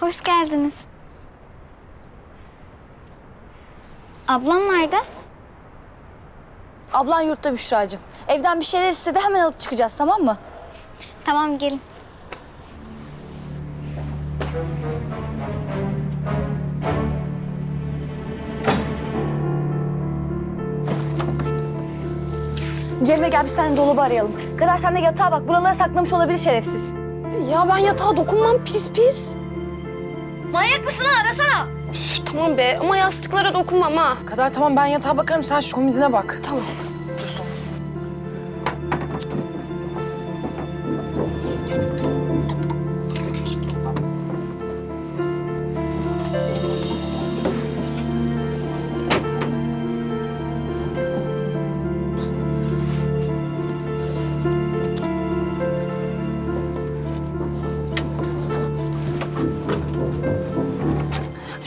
Hoş geldiniz. Ablam nerede? Ablan yurtta Büşra'cığım. Evden bir şeyler istedi hemen alıp çıkacağız tamam mı? Tamam gelin. Cemre gel bir tane dolabı arayalım. Kadar sen de yatağa bak. Buralara saklamış olabilir şerefsiz. Ya ben yatağa dokunmam pis pis. Manyak mısın ha? Arasana. Üf, tamam be ama yastıklara dokunmam ha. Kadar tamam ben yatağa bakarım sen şu komodine bak. Tamam. Dursun.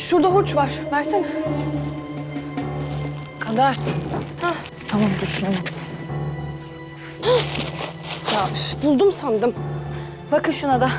Şurada hurç var. Versene. Kadar. Tamam dur şunu. Ya üf, buldum sandım. Bakın şuna da.